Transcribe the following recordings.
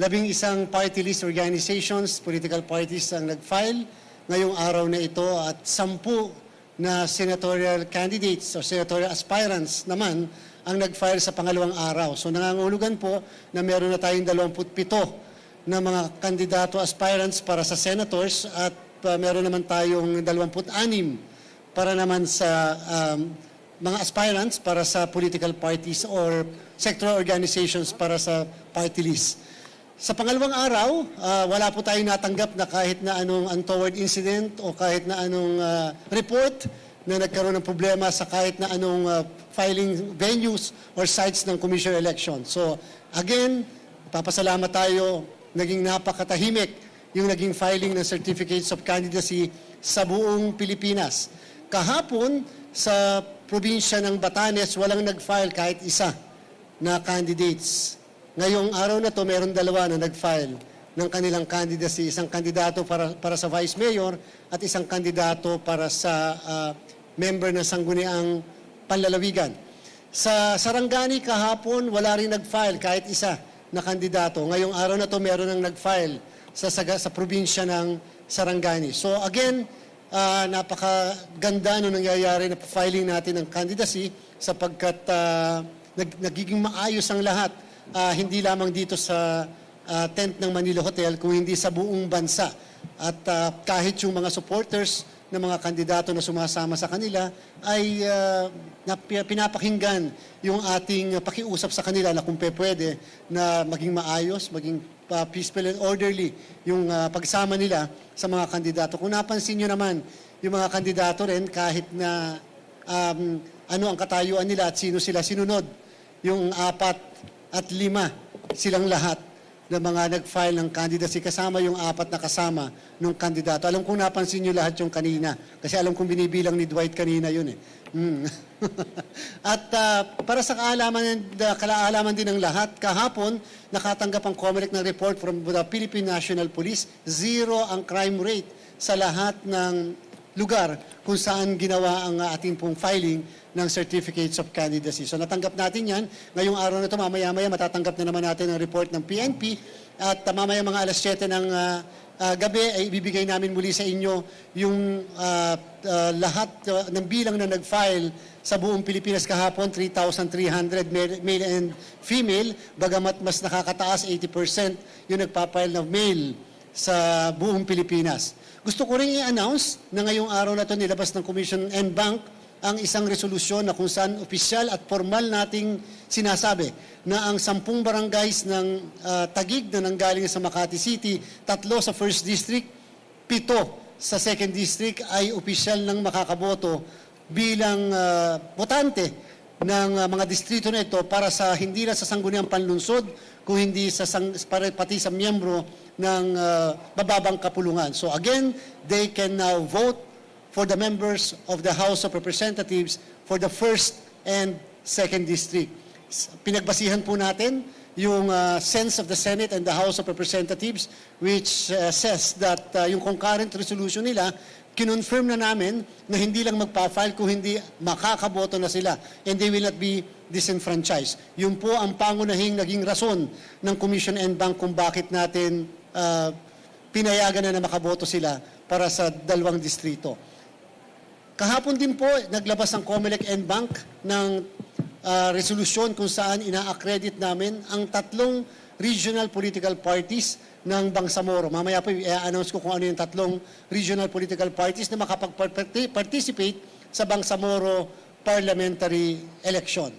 labing isang party list organizations, political parties ang nag-file ngayong araw na ito at sampu na senatorial candidates o senatorial aspirants naman ang nag-file sa pangalawang araw. So nangangulugan po na meron na tayong 27 na mga kandidato aspirants para sa senators at uh, meron naman tayong 26 para naman sa um, mga aspirants para sa political parties or sectoral organizations para sa party list. Sa pangalawang araw, ah, wala po tayong natanggap na kahit na anong untoward incident o kahit na anong ah, report na nagkaroon ng problema sa kahit na anong ah, filing venues or sites ng commission election. So again, papasalamat tayo, naging napakatahimik yung naging filing ng certificates of candidacy sa buong Pilipinas. Kahapon, sa probinsya ng Batanes, walang nag-file kahit isa na candidates. Ngayong araw na to, meron dalawa na nag-file ng kanilang candidacy. Isang kandidato para, para sa vice mayor at isang kandidato para sa ah, member ng sangguniang panlalawigan. Sa Sarangani kahapon, wala rin nag-file kahit isa na kandidato. Ngayong araw na to, meron nang nag-file sa, sa, sa probinsya ng Sarangani. So again, ah, napakaganda no nangyayari na filing natin ng candidacy sapagkat ah, nag- nagiging maayos ang lahat. Ah, hindi lamang dito sa ah, tent ng Manila Hotel, kung hindi sa buong bansa. At ah, kahit yung mga supporters ng mga kandidato na sumasama sa kanila ay nap- pinapakinggan yung ating pakiusap sa kanila na kung pwede na maging maayos, maging ah, peaceful and orderly yung ah, pagsama nila sa mga kandidato. Kung napansin nyo naman, yung mga kandidato rin kahit na um, ano ang katayuan nila at sino sila sinunod, yung apat at lima silang lahat na mga nag-file ng candidacy kasama yung apat na kasama ng kandidato. Alam kong napansin nyo lahat yung kanina kasi alam kong binibilang ni Dwight kanina yun eh. Mm. At ah, para sa kaalaman, uh, kalaalaman din ng lahat, kahapon nakatanggap ang COMELEC ng report from the Philippine National Police, zero ang crime rate sa lahat ng lugar kung saan ginawa ang uh, ating pong filing ng certificates of candidacy. So natanggap natin yan. Ngayong araw na ito, mamaya-maya matatanggap na naman natin ang report ng PNP at uh, mamaya mga alas 7 ng uh, uh, gabi ay ibibigay namin muli sa inyo yung uh, uh, lahat uh, ng bilang na nag-file sa buong Pilipinas kahapon, 3,300 male, and female, bagamat mas nakakataas, 80% yung nagpapile ng male sa buong Pilipinas. Gusto ko rin i-announce na ngayong araw na ito nilabas ng Commission and Bank ang isang resolusyon na kung saan opisyal at formal nating sinasabi na ang sampung barangays ng ah, Tagig na nanggaling sa Makati City, tatlo sa First District, pito sa Second District ay opisyal ng makakaboto bilang ah, botante ng ah, mga distrito na ito para sa hindi lang sa sangguniang panlunsod, kung hindi sa sang, para, pati sa miyembro ng ah, bababang kapulungan. So again, they can now vote for the members of the House of Representatives for the first and second district. S- Pinagbasihan po natin yung uh, sense of the Senate and the House of Representatives which uh, says that uh, yung concurrent resolution nila kinonfirm na namin na hindi lang magpa-file kung hindi makakaboto na sila and they will not be disenfranchised. Yun po ang pangunahing naging rason ng Commission and Bank kung bakit natin uh, pinayagan na na makaboto sila para sa dalawang distrito. Kahapon din po, naglabas ang COMELEC and Bank ng ah, resolusyon kung saan ina-accredit namin ang tatlong regional political parties ng Bangsamoro. Mamaya po, i-announce ko kung ano yung tatlong regional political parties na makapag-participate sa Bangsamoro parliamentary election.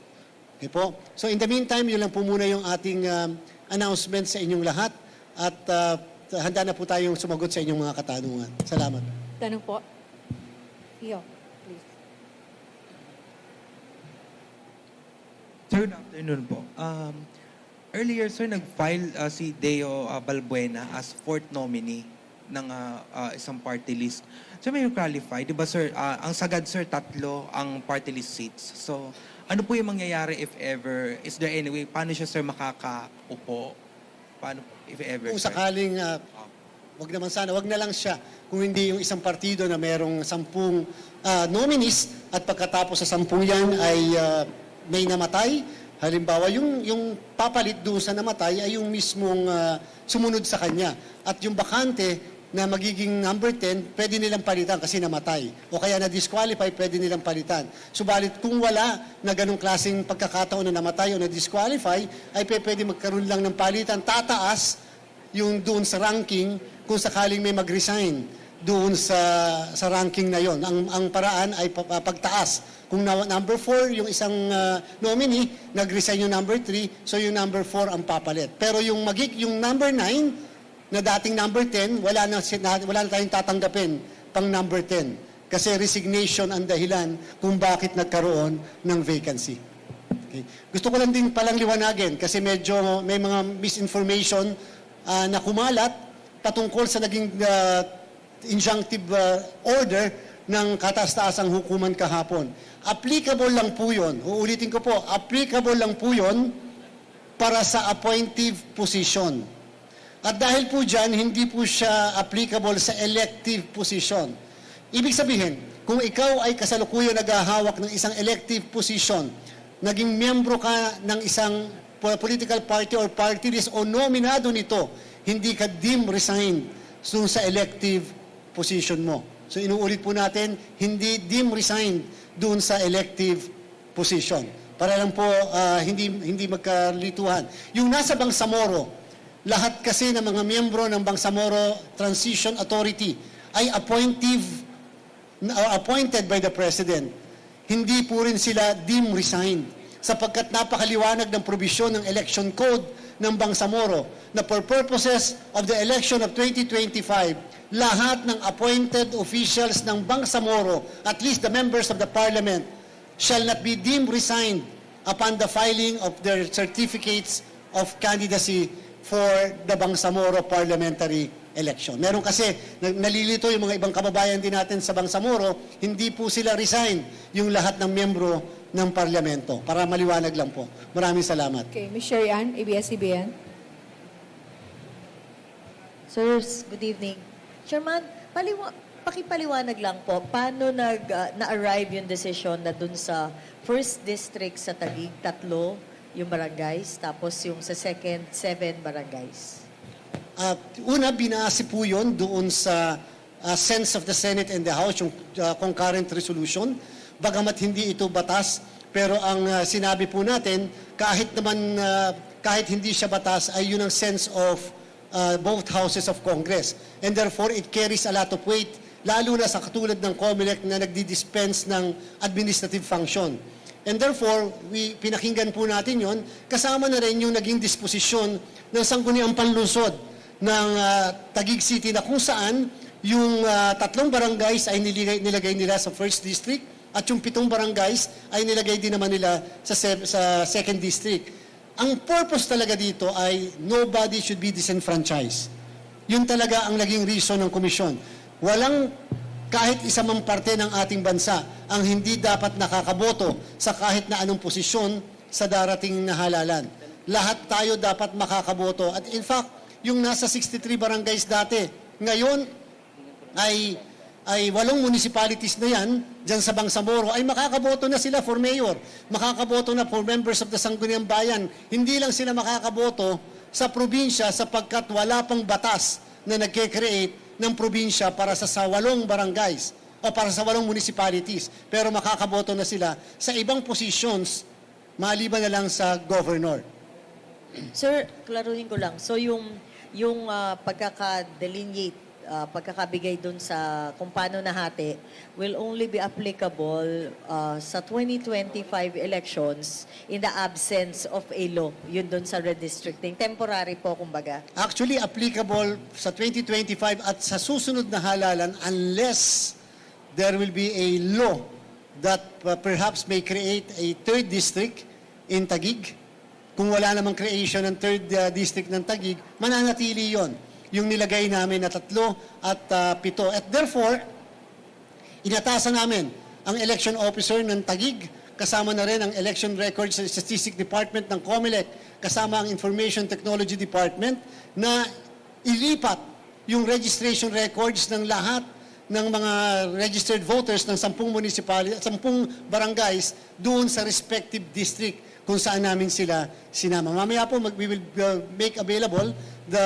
Okay po? So in the meantime, yun lang po muna yung ating um, announcement sa inyong lahat at ah, handa na po tayong sumagot sa inyong mga katanungan. Salamat. Tanong po. Iyo, Sir, good afternoon po. Um, earlier, sir, nag-file uh, si Deo uh, Balbuena as fourth nominee ng uh, uh, isang party list. So, may you clarify, di ba, sir, uh, ang sagad, sir, tatlo ang party list seats. So, ano po yung mangyayari if ever? Is there any way? Paano siya, sir, makakaupo? Paano, if ever, Kung sir? sakaling, ah, wag naman sana, wag na lang siya kung hindi yung isang partido na merong sampung ah, nominees at pagkatapos sa sampung yan ay ah, may namatay, Halimbawa, yung, yung papalit doon sa namatay ay yung mismong ah, sumunod sa kanya. At yung bakante na magiging number 10, pwede nilang palitan kasi namatay. O kaya na-disqualify, pwede nilang palitan. Subalit kung wala na ganong klaseng pagkakataon na namatay o na-disqualify, ay pwede magkaroon lang ng palitan. Tataas yung doon sa ranking kung sakaling may mag-resign doon sa sa ranking na yon. Ang ang paraan ay pa- pa- pagtaas. Kung na, number 4 yung isang ah, nominee, nag-resign yung number 3, so yung number 4 ang papalit. Pero yung magig yung number 9 na dating number 10, wala na wala na tayong tatanggapin pang number 10 kasi resignation ang dahilan kung bakit nagkaroon ng vacancy. Okay. Gusto ko lang din palang liwanagin kasi medyo may mga misinformation ah, na kumalat patungkol sa naging ah, injunctive ah, order ng kataas-taasang hukuman kahapon. Applicable lang po yun. Uulitin ko po, applicable lang po yun para sa appointive position. At dahil po dyan, hindi po siya applicable sa elective position. Ibig sabihin, kung ikaw ay kasalukuyan naghahawak ng isang elective position, naging miyembro ka ng isang po- political party or party list o nominado nito, hindi ka dim resigned sa elective position mo. So inuulit po natin, hindi dim resigned dun sa elective position. Para lang po ah, hindi hindi magkalituhan. Yung nasa Bangsamoro, lahat kasi ng mga miyembro ng Bangsamoro Transition Authority ay appointive or appointed by the President. Hindi po rin sila dim resigned sapagkat napakaliwanag ng probisyon ng election code ng Bangsamoro na for purposes of the election of 2025, lahat ng appointed officials ng Bangsamoro, at least the members of the parliament, shall not be deemed resigned upon the filing of their certificates of candidacy for the Bangsamoro parliamentary election. Meron kasi, na- nalilito yung mga ibang kababayan din natin sa Bangsamoro, hindi po sila resign yung lahat ng miyembro ng parlamento. Para maliwanag lang po. Maraming salamat. Okay, Ms. Sherry Ann, ABS-CBN. Sirs, good evening. Chairman, paliwa- pakipaliwanag lang po, paano nag, ah, na-arrive yung decision na dun sa first district sa Taguig, tatlo yung barangays, tapos yung sa second, seven barangays? At una, binase po yun doon sa uh, sense of the Senate and the House, yung uh, concurrent resolution. Bagamat hindi ito batas, pero ang uh, sinabi po natin, kahit naman, uh, kahit hindi siya batas, ay yun ang sense of uh, both houses of Congress. And therefore, it carries a lot of weight, lalo na sa katulad ng COMELEC na nagdi-dispense ng administrative function. And therefore, we, pinakinggan po natin yon kasama na rin yung naging disposisyon ng sangguniang panlungsod ng ah, Taguig City na kung saan yung ah, tatlong barangays ay nilagay, nilagay nila sa first district at yung pitong barangays ay nilagay din naman nila sa, sa second district. Ang purpose talaga dito ay nobody should be disenfranchised. Yun talaga ang naging reason ng komisyon. Walang kahit isa mang parte ng ating bansa ang hindi dapat nakakaboto sa kahit na anong posisyon sa darating na halalan. Lahat tayo dapat makakaboto. At in fact, yung nasa 63 barangays dati, ngayon ay ay walong municipalities na yan, dyan sa Bangsamoro, ay makakaboto na sila for mayor. Makakaboto na for members of the Sangguniang Bayan. Hindi lang sila makakaboto sa probinsya sapagkat wala pang batas na nagke-create ng probinsya para sa, walong barangays o para sa walong municipalities. Pero makakaboto na sila sa ibang positions maliban na lang sa governor. Sir, klaruhin ko lang. So yung, yung ah, pagkaka-delineate, ah, pagkakabigay dun sa kung paano nahati will only be applicable ah, sa 2025 elections in the absence of a law. Yun dun sa redistricting. Temporary po, kumbaga. actually applicable sa 2025 at sa susunod na halalan unless there will be a law that uh, perhaps may create a third district in Taguig. Kung wala namang creation ng third uh, district ng Taguig, mananatili yon yung nilagay namin na tatlo at uh, pito. At therefore, inatasan namin ang election officer ng Tagig, kasama na rin ang election records and statistics department ng COMELEC, kasama ang information technology department na ilipat yung registration records ng lahat ng mga registered voters ng sampung municipality, sampung barangays doon sa respective district kung saan namin sila sinama. Mamaya po, mag, we will uh, make available the